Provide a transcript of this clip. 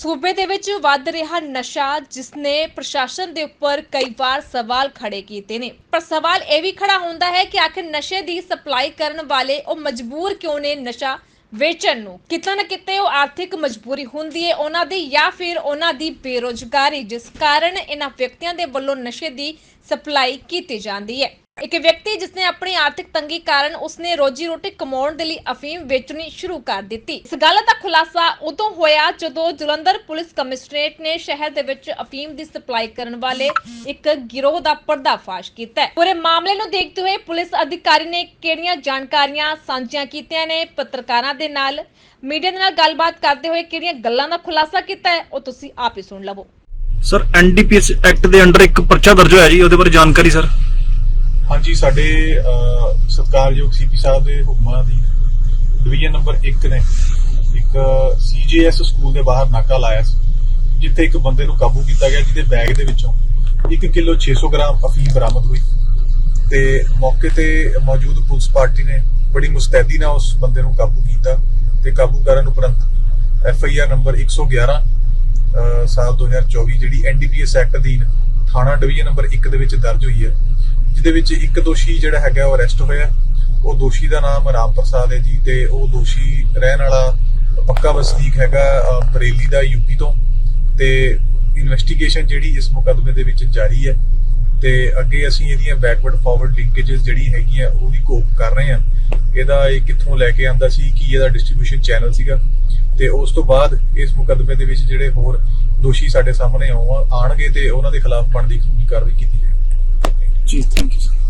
ਸੂਬੇ ਦੇ ਵਿੱਚ ਵੱਧ ਰਿਹਾ ਨਸ਼ਾ ਜਿਸ ਨੇ ਪ੍ਰਸ਼ਾਸਨ ਦੇ ਉੱਪਰ ਕਈ ਵਾਰ ਸਵਾਲ ਖੜੇ ਕੀਤੇ ਨੇ। ਪਰ ਸਵਾਲ ਇਹ ਵੀ ਖੜਾ ਹੁੰਦਾ ਹੈ ਕਿ ਆਖਿਰ ਨਸ਼ੇ ਦੀ ਸਪਲਾਈ ਕਰਨ ਵਾਲੇ ਉਹ ਮਜਬੂਰ ਕਿਉਂ ਨੇ ਨਸ਼ਾ ਵੇਚਣ ਨੂੰ? ਕਿਤੇ ਨਾ ਕਿਤੇ ਉਹ ਆਰਥਿਕ ਮਜਬੂਰੀ ਹੁੰਦੀ ਹੈ ਉਹਨਾਂ ਦੀ ਜਾਂ ਫਿਰ ਉਹਨਾਂ ਦੀ ਬੇਰੋਜ਼ਗਾਰੀ, ਜਿਸ ਕਾਰਨ ਇਹਨਾਂ ਵਿਅਕਤੀਆਂ ਦੇ ਵੱਲੋਂ ਨਸ਼ੇ ਦੀ ਸਪਲਾਈ ਕੀਤੀ ਜਾਂਦੀ ਹੈ। ਇੱਕ ਵਿਅਕਤੀ ਜਿਸਨੇ ਆਪਣੀ ਆਰਥਿਕ ਤੰਗੀ ਕਾਰਨ ਉਸਨੇ ਰੋਜੀ ਰੋਟੀ ਕਮਾਉਣ ਦੇ ਲਈ ਅਫੀਮ ਵੇਚਣੀ ਸ਼ੁਰੂ ਕਰ ਦਿੱਤੀ। ਇਸ ਗੱਲ ਦਾ ਖੁਲਾਸਾ ਉਦੋਂ ਹੋਇਆ ਜਦੋਂ ਜਲੰਧਰ ਪੁਲਿਸ ਕਮਿਸ਼ਨਰੇਟ ਨੇ ਸ਼ਹਿਰ ਦੇ ਵਿੱਚ ਅਫੀਮ ਦੀ ਸਪਲਾਈ ਕਰਨ ਵਾਲੇ ਇੱਕ ਗਿਰੋਹ ਦਾ ਪਰਦਾਫਾਸ਼ ਕੀਤਾ ਹੈ। ਪੂਰੇ ਮਾਮਲੇ ਨੂੰ ਦੇਖਦੇ ਹੋਏ ਪੁਲਿਸ ਅਧਿਕਾਰੀ ਨੇ ਕਿਹੜੀਆਂ ਜਾਣਕਾਰੀਆਂ ਸਾਂਝੀਆਂ ਕੀਤੀਆਂ ਨੇ? ਪੱਤਰਕਾਰਾਂ ਦੇ ਨਾਲ ਮੀਡੀਆ ਦੇ ਨਾਲ ਗੱਲਬਾਤ ਕਰਦੇ ਹੋਏ ਕਿਹੜੀਆਂ ਗੱਲਾਂ ਦਾ ਖੁਲਾਸਾ ਕੀਤਾ ਹੈ? ਉਹ ਤੁਸੀਂ ਆਪ ਹੀ ਸੁਣ ਲਵੋ। ਸਰ ਐਨਡੀਪੀਐਸ ਐਕਟ ਦੇ ਅੰਡਰ ਇੱਕ ਪਰਚਾ ਦਰਜ ਹੋਇਆ ਜੀ, ਉਹਦੇ ਬਾਰੇ ਜਾਣਕਾਰੀ, ਸਰ? ਹਾਂਜੀ ਸਾਡੇ ਅਹ, ਸਤਿਕਾਰਯੋਗ ਸੀਪੀ ਸਾਹਿਬ ਦੇ ਹੁਕਮਾਂ ਦੀ ਡਿਵੀਜ਼ਨ ਨੰਬਰ 1 ਨੇ। ਇੱਕ ਸੀਜੀਐਸ ਸਕੂਲ ਦੇ ਬਾਹਰ ਨਾਕਾ ਲਾਇਆ ਸੀ ਜਿੱਥੇ ਇੱਕ ਬੰਦੇ ਨੂੰ ਕਾਬੂ ਕੀਤਾ ਗਿਆ ਜਿਹਦੇ ਬੈਗ ਦੇ ਵਿੱਚੋਂ 1 ਕਿਲੋ 600 ਗ੍ਰਾਮ ਅਫੀਮ ਬਰਾਮਦ ਹੋਈ। ਤੇ ਮੌਕੇ ਤੇ ਮੌਜੂਦ ਪੁਲਿਸ ਪਾਰਟੀ ਨੇ ਬੜੀ ਮੁਸਤੈਦੀ ਨਾਲ ਉਸ ਬੰਦੇ ਨੂੰ ਕਾਬੂ ਕੀਤਾ ਤੇ ਕਾਬੂ ਕਰਨ ਉਪਰੰਤ ਐਫ ਆਈ ਆਰ ਨੰਬਰ 111 ਅਹ, ਸਾਲ 2024 ਜਿਹੜੀ ਐਨਡੀਪੀਐਸ ਐਕਟ ਅਧੀਨ ਥਾਣਾ ਡਿਵੀਜ਼ਨ ਨੰਬਰ 1 ਦੇ ਵਿੱਚ ਦਰਜ ਹੋਈ ਹੈ ਜਿਹਦੇ ਵਿੱਚ ਇੱਕ ਦੋਸ਼ੀ ਜਿਹੜਾ ਹੈਗਾ ਉਹ ਅਰੈਸਟ ਹੋਇਆ। ਉਹ ਦੋਸ਼ੀ ਦਾ ਨਾਮ ਰਾਮ ਪ੍ਰਸਾਦ ਹੈ ਜੀ ਤੇ ਉਹ ਦੋਸ਼ੀ ਰਹਿਣ ਵਾਲਾ ਪੱਕਾ ਵਸਨੀਕ ਹੈਗਾ ਬਰੇਲੀ ਦਾ ਯੂਪੀ ਤੋਂ ਤੇ ਇਨਵੈਸਟੀਗੇਸ਼ਨ ਜਿਹੜੀ ਇਸ ਮੁਕੱਦਮੇ ਦੇ ਵਿੱਚ ਜਾਰੀ ਹੈ ਤੇ ਅੱਗੇ ਅਸੀਂ ਇਹਦੀਆਂ ਬੈਕਵਰਡ ਫਾਰਵਰਡ ਲਿੰਕੇजेस ਜਿਹੜੀ ਹੈਗੀਆਂ ਉਹਦੀ ਵੀ ਕੋਪ ਕਰ ਰਹੇ ਹਾਂ। ਇਹਦਾ ਇਹ ਕਿੱਥੋਂ ਲੈ ਕੇ ਆਂਦਾ ਸੀ, ਕੀ ਇਹਦਾ ਡਿਸਟ੍ਰੀਬਿਊਸ਼ਨ ਚੈਨਲ ਸੀਗਾ ਤੇ ਉਸ ਤੋਂ ਬਾਅਦ ਇਸ ਮੁਕੱਦਮੇ ਦੇ ਵਿੱਚ ਜਿਹੜੇ ਹੋਰ ਦੋਸ਼ੀ ਸਾਡੇ ਸਾਹਮਣੇ ਆਉਣਗੇ ਤੇ ਉਹਨਾਂ ਦੇ ਖਿਲਾਫ ਬਣਦੀ ਕਾਨੂੰਨੀ ਕਾਰਵਾਈ ਕੀਤੀ ਜਾਏਗੀ। ਜੀ ਥੈਂਕ ਯੂ ਸਰ